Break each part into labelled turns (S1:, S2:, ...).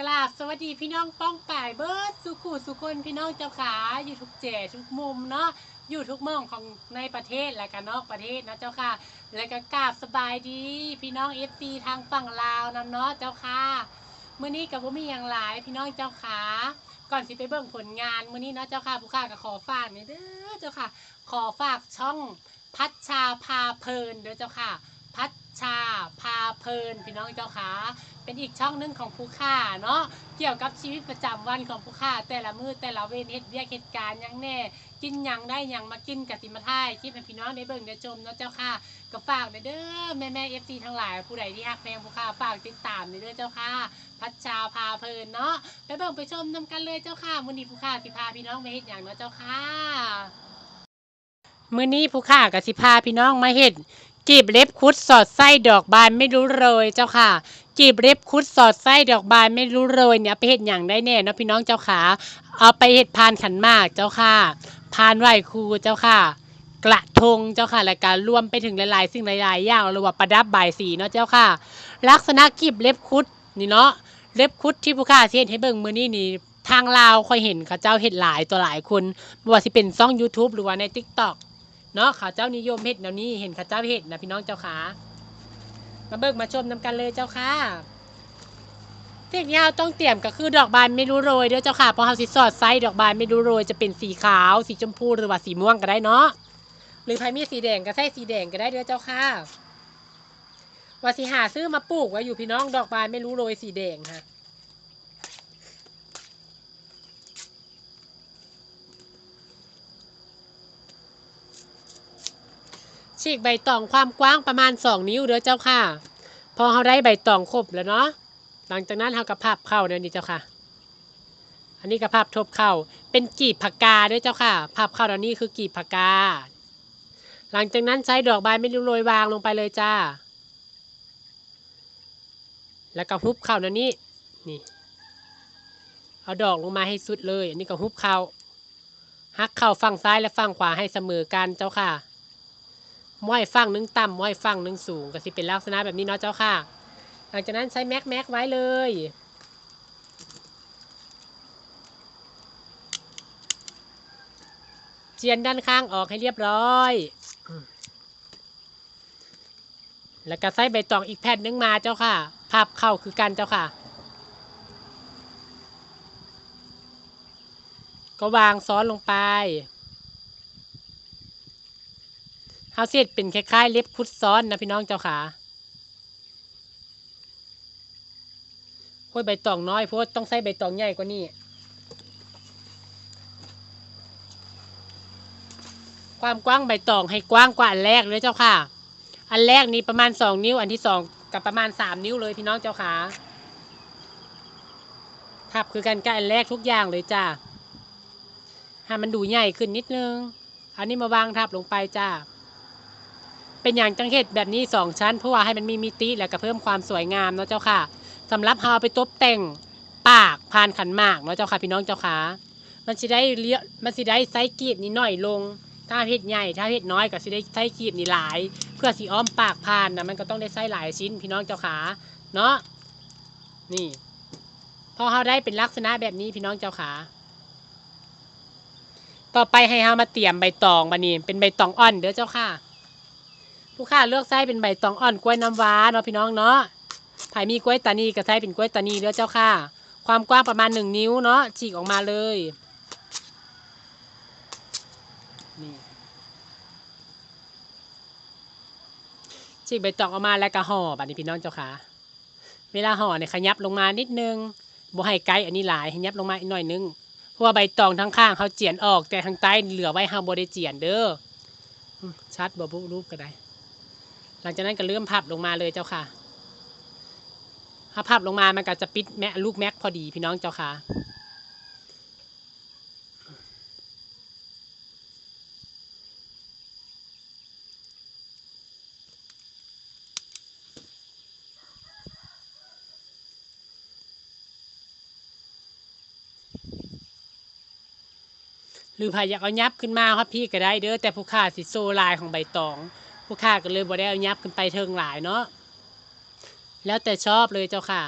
S1: กราบสวัสดีพี่น้องป้องป่ายเบิร์ดสุขุสุคนพี่น้องเจ้าขาอยู่ทุกเจทุกมุมเนาะอยู่ทุกมองของในประเทศและก็นอกประเทศนะเจ้าค่ะ และก็กราบสบายดี พี่น้องเอฟซีทางฝั่งลาวนำเนาะเจ้าค่ะมื้อนี้กับว่ามีอย่างหลายพี่น้องเจ้าขาก่อนสิไปเบิ่งผลงานมื้อนี้เนาะเจ้าค่ะผู้ข้าก็ขอฝากนี่เด้อเจ้าค่ะ ขอฝากช่องพัชชาพาเพลินเด้อเจ้าค่ะ พัช ชาพาเพลินพี่น้องเจ้าขาเป็นอีกช่องหนึงของผู้ค่าเนาะเกี่ยวกับชีวิตประจำวันของผู้ค่าแต่ละมือแต่ละเวรเฮ็ดเวียกเหตุการณ์ยังแน่ กินยังได้ยังมากินกับติมาท่ายคลิปให้พี่น้องได้เบิ่งได้ชมเนาะเจ้าค่ะก็ฝากเด้อแม่แม่เอฟซีทั้งหลายผู้ใดที่ฮักแพงผู้ค่าฝากติดตามเด้อเจ้าค่ะพัชชาพาเพลินเนาะไปเบิ่งไปชมนำกันเลยเจ้าค่ะมื้อนี้ผู้ค่าสิพาพี่น้องไปเฮ็ดหยังเนาะเจ้าค่ะมื้อนี้ผู้ค่าก็สิพาพี่น้องมาเฮ็ด จีบเล็บคุดสอดไส้ดอกบานไม่รู้โรยเจ้าค่ะ จีบเล็บคุดสอดไส้ดอกบานไม่รู้โรยเนี่ยไปเห็ดอย่างได้แน่เนาะพี่น้องเจ้าขาเอาไปเห็ดพานขันมากเจ้าค่ะพานไหวครูเจ้าค่ะ กระทงเจ้าค่ะและการรวมไปถึงหลายๆสิ่งหลายๆอย่างหรือว่าประดับใบสีเนาะเจ้าค่ะ ลักษณะกีบเล็บคุดนี่เนาะเล็บคุดที่ผู้ค้าเห็นให้เบิ่งมือนี่นี่ทางลาวค่อยเห็นเขาเจ้าเห็ดหลายตัวหลายคนบ่ว่าสิเป็นซ่อง YouTube หรือว่าใน TikTok เนาะข้าเจ้านิยมเห็ดแนวนี้เห็นข้าเจ้าเห็ดนะพี่น้องเจ้าขามาเบิกมาชมนำกันเลยเจ้าค่ะสิ่งที่เราต้องเตรียมก็คือดอกบานไม่รู้โรยเด้อเจ้าค่ะเพราะเราสิสอดไส้ดอกบานไม่รู้โรยจะเป็นสีขาว สีชมพูหรือว่าสีม่วงก็ได้เนาะหรือใครมีสีแดงก็ใส่สีแดงก็ได้เด้อเจ้าค่ะว่าสิหาซื้อมาปลูกไว้อยู่พี่น้องดอกบานไม่รู้โรยสีแดงค่ะ ฉีกใบตองความกว้างประมาณ 2 นิ้วเด้อเจ้าค่ะ พอเขาได้ใบตองครบแล้วเนาะหลังจากนั้นเขากระพับเข้าเดี๋ยวนี้เจ้าค่ะ อันนี้กระพับทบเข้าเป็นกีบผักกาด้วยเจ้าค่ะพับเข้าเดี๋ยวนี้คือกีบผักกา หลังจากนั้นใช้ดอกใบไม่รู้โรยวางลงไปเลยจ้า แล้วก็ฮุบเข้าเดี๋ยวนี้นี่เอาดอกลงมาให้สุดเลย อันนี้ก็ฮุบเข้าหักเข้าฝั่งซ้ายและฝั่งขวาให้เสมอกันเจ้าค่ะ ม้อยฟั่งนึงต่ำม้อยฟั่งนึงสูงก็สิเป็นลักษณะแบบนี้เนาะเจ้าค่ะ หลังจากนั้นใช้แม็กแม็กไว้เลยเจียนด้านข้างออกให้เรียบร้อย แล้วก็ใส่ใบตองอีกแผ่นนึงมาเจ้าค่ะพับเข้าคือกันเจ้าค่ะ ก็วางซ้อนลงไป เฮาเสียดเป็นคล้ายๆ เล็บคุดซ้อนนะพี่น้องเจ้าขาโอ้ยใบตองน้อยเพราะต้องใส่ใบตองใหญ่กว่านี้ความกว้างใบตองให้กว้างกว่าอันแรกเลยเจ้าค่ะ อันแรกนี่ประมาณสองนิ้ว อันที่สองกับประมาณสามนิ้วเลยพี่น้องเจ้าขาทับคือกันกับอันแรกทุกอย่างเลยจ้าให้มันดูใหญ่ขึ้นนิดนึง อันนี้มาวางทับลงไปจ้า เป็นอย่างจังเห็ดแบบนี้สองชั้นเพราะว่าให้มันมีมิติแล้วก็เพิ่มความสวยงามเนาะเจ้าค่ะสำหรับเฮาไปตบแต่งปากพานขันหมากเนาะเจ้าค่ะพี่น้องเจ้าค่ะ มันสิได้เลี้ยมันสิได้ไซส์กีบนี่น้อยลง ถ้าเห็ดใหญ่ถ้าเห็ดน้อยก็สิได้ไซส์กีบนี่หลาย เพื่อสีอ้อมปากพานนะมันก็ต้องได้ไซส์หลายชิ้นพี่น้องเจ้าค่ะเนาะนี่พอเฮาได้เป็นลักษณะแบบนี้พี่น้องเจ้าค่ะต่อไปให้เฮามาเตรียมใบตองบัดนี้เป็นใบตองอ่อนเด้อเจ้าค่ะ ผู้ค้าเลือกไส้เป็นใบตองอ่อนกล้วยน้ำว้าเนาะพี่น้องเนาะไผ่มีกล้วยตานีก็ใช้เป็นกล้วยตานีเด้อเจ้าค่ะ ความกว้างประมาณหนึ่งนิ้วเนาะฉีกออกมาเลยนี่ฉีกใบตองออกมาแล้วก็ห่อบัดนี้พี่น้องเจ้าค่ะ เวลาห่อเนี่ยขยับลงมานิดนึงบ่ให้ไกลอันนี้หลายขยับลงมาอีกหน่อยนึงเพราะว่าใบตองทั้งข้างเขาเจียนออกแต่ทางใต้เหลือไว้ห้าบ่ได้เจียนเด้อชัดบ่บุรูปก็ได้ หลังจากนั้นก็เริ่มพับลงมาเลยเจ้าค่ะ ถ้าพับลงมามันก็จะปิดแม่ลูกแม็กพอดีพี่น้องเจ้าค่ะ หรือใครอยากเอายับขึ้นมาครับพี่ก็ได้เด้อแต่ผู้ค่าสิโซลายของใบตอง ผู้ข่าก็เลยบ่ได้เอายับกันไปเทิงหลายเนาะแล้วแต่ชอบเลยเจ้าค่ะ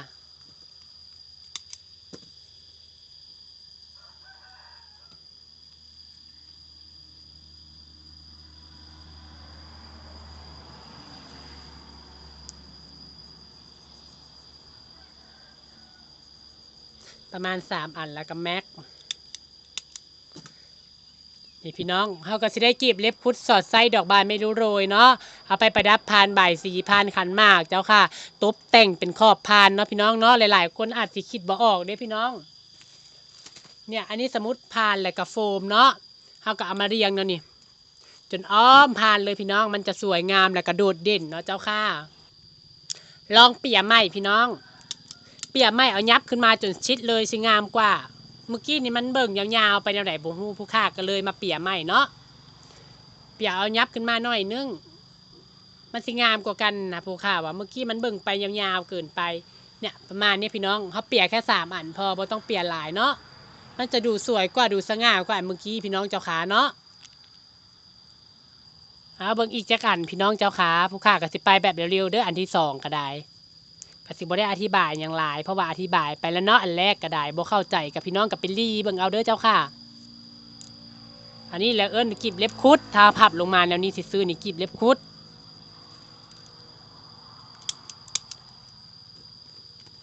S1: ประมาณสามอันแล้วก็แม็ก นี่พี่น้องเขาก็สิได้กีบเล็บพุทธสอดไส้ดอกบานไม่รู้โรยเนาะเอาไปประดับพานใบสีพานขันมากเจ้าค่ะตบแต่งเป็นขอบพานเนาะพี่น้องเนาะหลาย ๆ คนอาจสิคิดบ่ออกเด้พี่น้อง เนี่ยอันนี้สมมติพานแล้วก็โฟมเนาะเขาก็เอามาเรียงเนาะนี่จนอ้อมพานเลยพี่น้องมันจะสวยงามและกระโดดเด่นเนาะเจ้าค่ะ ลองเปียไม้พี่น้อง เปียไม้เอายับขึ้นมาจนชิดเลยสิงามกว่า เมื่อกี้นี่มันเบิ่งยาวๆไปแนวไหนบุฮูผู้ค่าก็เลยมาเปียไม้เนาะเปียเอายับขึ้นมาหน่อยนึงมันสิงามกว่ากันนะผู้ค่าว่าเมื่อกี้มันเบิ่งไปยาวๆเกินไปเนี่ยประมาณนี้พี่น้องเขาเปียแค่สามอันพอบ่ต้องเปียหลายเนาะมันจะดูสวยกว่าดูสง่ากว่าอันเมื่อกี้พี่น้องเจ้าขาเนาะเอาเบิ่งอีกจักอันพี่น้องเจ้าขาผู้ข้าก็สิไปแบบเร็วๆเด้ออันที่สองก็ได้ ก็สิบ่ได้อธิบายอย่างหลาย เพราะว่าอธิบายไปแล้วเนาะอันแรกก็ได้บ่เข้าใจกับพี่น้องกับเป็นรีเบิ่งเอาเด้อเจ้าค่ะ อันนี้แหล้วเอิ้นกีบเล็บคุดถ้าพับลงมาแนวนี้สิซื้อนี่กีบเล็บคุด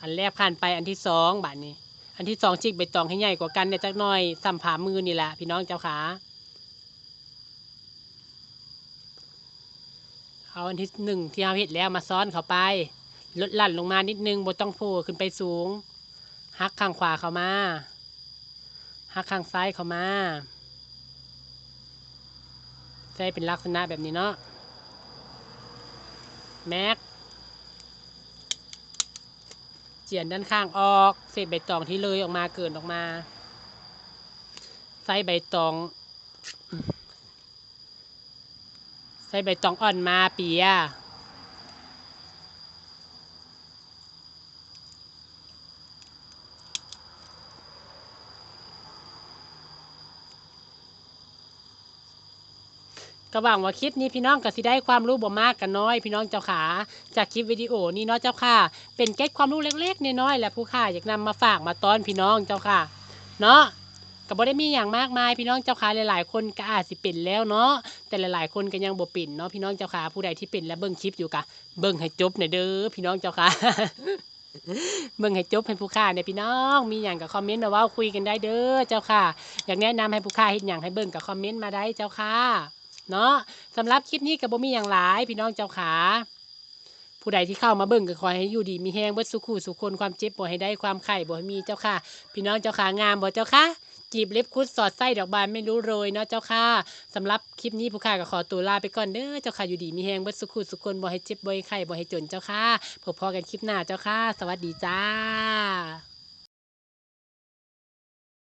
S1: อันแรกผ่านไปอันที่สองบาทนี้ อันที่สองจิกใบตองให้ใหญ่กว่ากันเนี่ยจักหน่อยสัมผามือนี่แหละพี่น้องเจ้าขาเอาอันที่หนึ่งที่เราเห็ดแล้วมาซ้อนเข้าไป ลดหลั่นลงมานิดนึงบนต้องโผล่ขึ้นไปสูงหักข้างขวาเข้ามาหักข้างซ้ายเข้ามาใช้เป็นลักษณะแบบนี้เนาะแม็กเจียนด้านข้างออกเศษใบตองที่เลยออกมาเกินออกมาใส่ใบตองใส่ใบตองอ่อนมาเปีย ก็หวังว่าคลิปนี้พี่น้องก็สิได้ความรู้บ่มากกันน้อย พี่น้องเจ้าขาจากคลิปวิดีโอนี้เนาะเจ้าค่ะ เป็นเก็ตความรู้เล็กๆน้อยๆแหละผู้ค่าอยากนำมาฝากมาต้อนพี่น้องเจ้าค่ะ เนาะก็บ่ได้มีอย่างมากมายพี่น้องเจ้าค่ะหลายๆ คนก็อาจสิเป็นแล้วเนาะแต่หลายๆ คนก็ยังบ่เป็นเนาะพี่น้องเจ้าค่ะผู้ใดที่เป็นและเบิ่งคลิปอยู่กะเบิ่งให้จบหน่อยเด้อพี่น้องเจ้าค่ะเบิ่งให้จบให้ผู้ค่าเนี่ยพี่น้อง มีอย่างกับคอมเมนต์มาว่าคุยกันได้เด้อเจ้าค่ะ อยากแนะนำให้ผู้ค่าเฮ็ดอย่างให้เบิ่งกับคอมเมนต์มาได้เจ้าค่ะ เนาะสำหรับคลิปนี้ก็บ่มีอย่างหลาย พี่น้องเจ้าค่ะผู้ใดที่เข้ามาเบิ่งก็ขอให้อยู่ดีมีแห้งเบิดสุขุสุขคนความเจ็บบ่ให้ได้ความไข่บ่ให้มีเจ้าค่ะ พี่น้องเจ้าค่ะงามบ่เจ้าค่ะ จีบเล็บคุดสอดไส้ดอกบานไม่รู้โรยเนาะเจ้าค่ะสำหรับคลิปนี้ผู้ค่าก็ขอตัวลาไปก่อนเด้อเจ้าค่ะอยู่ดีมีแห้งเบิดสุขุสุขคนบ่ให้เจ็บบ่ให้ไข้บ่ให้จนเจ้าค่ะพบพอกันคลิปหน้าเจ้าค่ะ สวัสดีจ้า